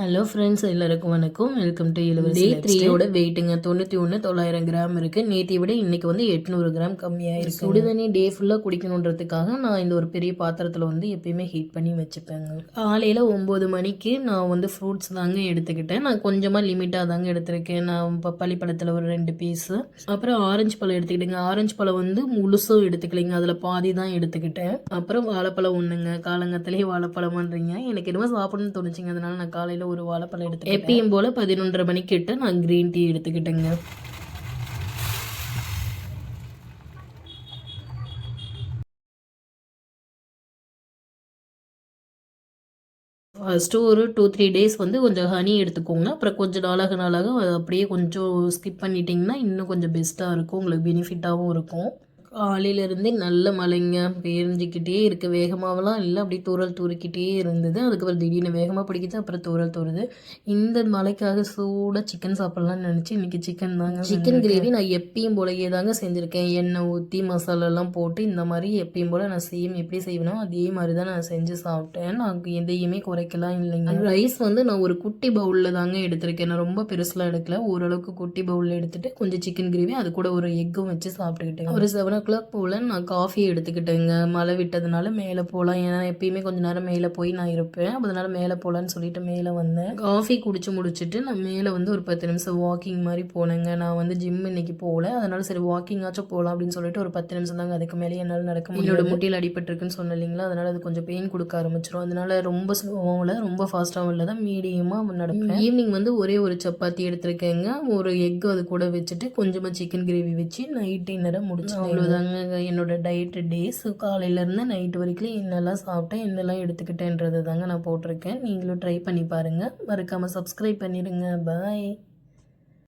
Hello friends எல்லாருக்கும் வணக்கம். Welcome to இளவரசி டே த்ரீயோட வெயிட்டுங்க தொண்ணூற்றி ஒன்று தொள்ளாயிரம் கிராம் இருக்குது நேற்றை விட இன்னைக்கு வந்து எட்நூறு கிராம் கம்மியாக இருக்கு. சுடுதண்ணி டே ஃபுல்லாக குடிக்கணுன்றதுக்காக நான் இந்த ஒரு பெரிய பாத்திரத்தில் வந்து எப்பயுமே ஹீட் பண்ணி வச்சுப்பேங்க காலையில் ஒம்பது மணிக்கு நான் வந்து ஃப்ரூட்ஸ் தாங்க எடுத்துக்கிட்டேன். நான் கொஞ்சமாக லிமிட்டாக தாங்க எடுத்திருக்கேன். நான் பப்பாளி பழத்தில் ஒரு ரெண்டு பீஸு அப்புறம் ஆரஞ்சு பழம் எடுத்துக்கிட்டேங்க. ஆரஞ்சு பழம் வந்து முழுசும் எடுத்துக்கலைங்க. அதில் பாதி தான் எடுத்துக்கிட்டேன். அப்புறம் வாழைப்பழம் ஒன்றுங்க காலங்கத்திலேயே வாழைப்பழமான்றீங்க. எனக்கு என்னமோ சாப்பிடணும்னு தோணுச்சுங்க. அதனால நான் காலையில் ஒரு வாழைப்பழம் எடுத்து எப்பயும் போல் பதினொன்றரை மணிக்கிட்ட நான் க்ரீன் டீ எடுத்துக்கிட்டேங்க. ஃபஸ்ட்டு ஒரு டூ த்ரீ டேஸ் வந்து கொஞ்சம் ஹனி எடுத்துக்கோங்க. அப்புறம் கொஞ்சம் நாளாக நாளாக அப்படியே கொஞ்சம் ஸ்கிப் பண்ணிட்டீங்கன்னா இன்னும் கொஞ்சம் பெஸ்ட்டாக இருக்கும். உங்களுக்கு பெனிஃபிட்டாகவும் இருக்கும். காலையிலேருந்தே நல்ல மழைங்க. பேரிஞ்சிக்கிட்டே இருக்கு. வேகமாகலாம் இல்லை. அப்படியே தூரல் தூரிக்கிட்டே இருந்தது. அதுக்கப்புறம் திடீர்னு வேகமாக பிடிக்குது. அப்புறம் தூரல் தூருது இந்த மழைக்காக சூடாக சிக்கன் சாப்பிட்லாம்னு நினச்சி இன்றைக்கி சிக்கன் தாங்க சிக்கன் கிரேவி நான் எப்பயும் போலயே தாங்க செஞ்சுருக்கேன். எண்ணெய் ஊற்றி மசாலாலாம் போட்டு இந்த மாதிரி எப்பயும் போல் நான் சேம் எப்படி செய்வேனோ அதே மாதிரி தான் நான் செஞ்சு சாப்பிட்டேன். நான் எதையுமே குறைக்கலாம் இல்லைங்க. ரைஸ் வந்து நான் ஒரு குட்டி பவுலில் தாங்க எடுத்திருக்கேன். நான் ரொம்ப பெருசுலாம் எடுக்கல. ஓரளவுக்கு குட்டி பவுலில் எடுத்துட்டு கொஞ்சம் சிக்கன் கிரேவி அது கூட ஒரு எக்கும் வச்சு சாப்பிட்டுக்கிட்டேன் ஒரு செவன் கிளாக் போல் நான் காஃபி எடுத்துக்கிட்டேங்க. மழை விட்டதுனால மேலே போகலாம். ஏன்னா எப்பயுமே கொஞ்ச நேரம் மேலே போய் நான் இருப்பேன். அதனால மேலே போகலான்னு சொல்லிட்டு மேலே வந்தேன். காஃபி குடிச்சு முடிச்சுட்டு நான் மேலே வந்து ஒரு பத்து நிமிஷம் வாக்கிங் மாதிரி போனேங்க. நான் வந்து ஜிம் இன்னைக்கு போகல. அதனால சரி வாக்கிங் ஆச்சும் போகலாம் அப்படின்னு சொல்லிட்டு ஒரு பத்து நிமிஷம் தாங்க. அதுக்கு மேலே என்னால் நடக்க என்னோட முட்டியில் அடிபட்டிருக்குன்னு சொன்னேன் இல்லைங்களா? அதனால அது கொஞ்சம் பெயின் கொடுக்க ஆரம்பிச்சிடும் அதனால ரொம்ப ஸ்லோவாகவும் இல்லை ரொம்ப ஃபாஸ்ட்டாகவும் இல்லை. தான் மீடியமாக நடப்பேன். ஈவினிங் வந்து ஒரே ஒரு சப்பாத்தி எடுத்திருக்கேங்க. ஒரு எக் அது கூட வச்சுட்டு கொஞ்சமாக சிக்கன் கிரேவி வச்சு நைட் டின்னரை முடிச்சேன் தாங்க என்னோட டயட்டு டே ஸோ காலையிலேருந்து நைட்டு வரைக்கும் என்னெல்லாம் சாப்பிட்டேன் என்னெல்லாம் எடுத்துக்கிட்டேன்றது தாங்க நான் போட்டிருக்கேன். நீங்களும் ட்ரை பண்ணி பாருங்கள் மறக்காமல் சப்ஸ்கிரைப் பண்ணிடுங்க பாய்